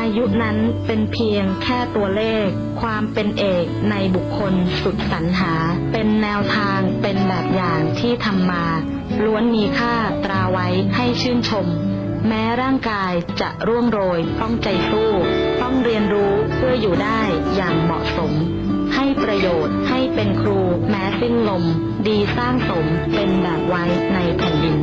อายุนั้นเป็นเพียงแค่ตัวเลข ความเป็นเอกในบุคคลสุดสรรหา เป็นแนวทางเป็นแบบอย่างที่ทำมา ล้วนมีค่าตราไว้ให้ชื่นชม แม้ร่างกายจะร่วงโรยต้องใจสู้ ต้องเรียนรู้เพื่ออยู่ได้อย่างเหมาะสม ให้ประโยชน์ให้เป็นครูแม้สิ้นลม ดีสร้างสมเป็นแบบไว้ในแผ่นดิน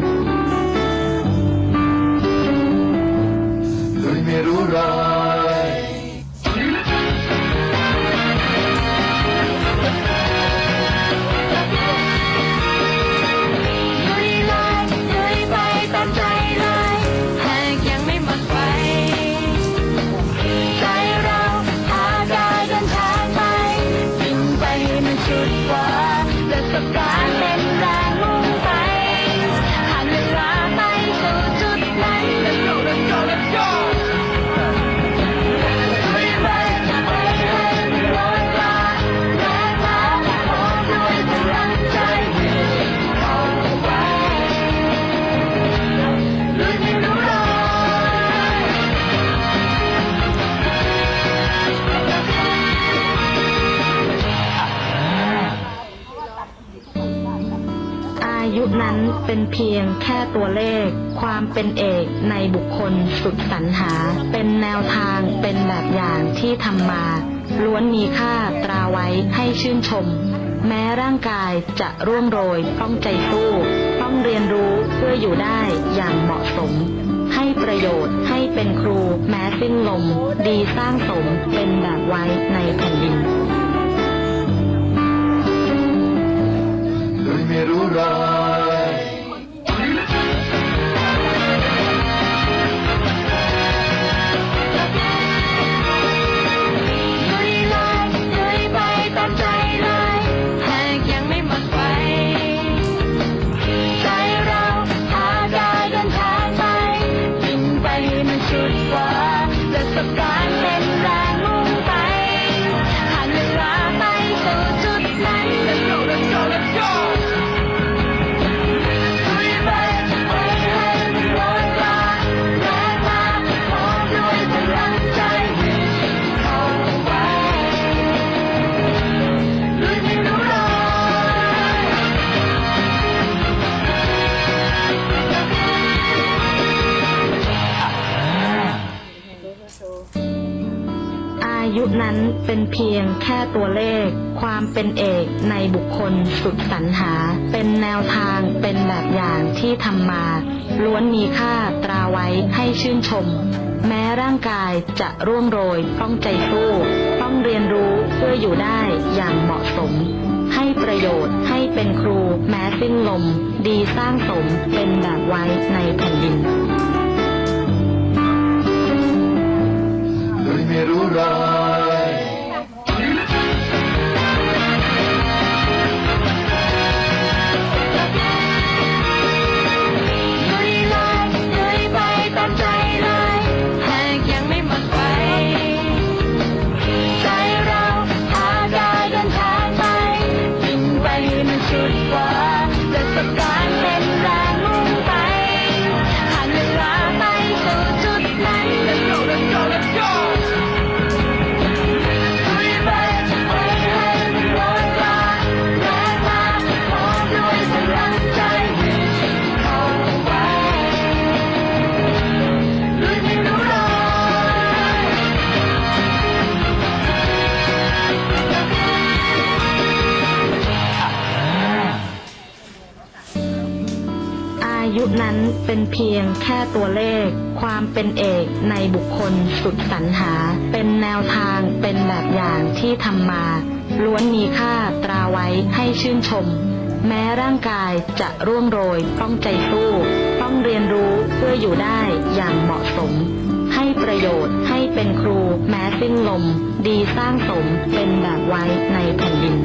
ยุนั้นเป็นเพียงแค่ตัวเลข ความเป็นเอกในบุคคลสุดสรรหา เป็นแนวทางเป็นแบบอย่างที่ทำมา ล้วนมีค่าตราไว้ให้ชื่นชม แม้ร่างกายจะร่วงโรยต้องใจสู้ ต้องเรียนรู้เพื่ออยู่ได้อย่างเหมาะสม ให้ประโยชน์ให้เป็นครูแม้สิ้นลม ดีสร้างสมเป็นแบบไว้ อายุนั้นเป็นเพียงแค่ตัวเลข ความเป็นเอกในบุคคลสุดสรรหา เป็นแนวทางเป็นแบบอย่างที่ทำมา ล้วนมีค่าตราไว้ให้ชื่นชม แม้ร่างกายจะร่วงโรยต้องใจสู้ ต้องเรียนรู้เพื่ออยู่ได้อย่างเหมาะสม ให้ประโยชน์ให้เป็นครูแม้สิ้นลม ดีสร้างสมเป็นแบบไว้ในแผ่นดิน ยุนั้นเป็นเพียงแค่ตัวเลข ความเป็นเอกในบุคคลสุดสรรหา เป็นแนวทางเป็นแบบอย่างที่ทำมา ล้วนมีค่าตราไว้ให้ชื่นชม แม้ร่างกายจะร่วงโรยต้องใจสู้ ต้องเรียนรู้เพื่ออยู่ได้อย่างเหมาะสม ให้ประโยชน์ให้เป็นครูแม้สิ้นลม ดีสร้างสมเป็นแบบไว้ในแผ่นดิน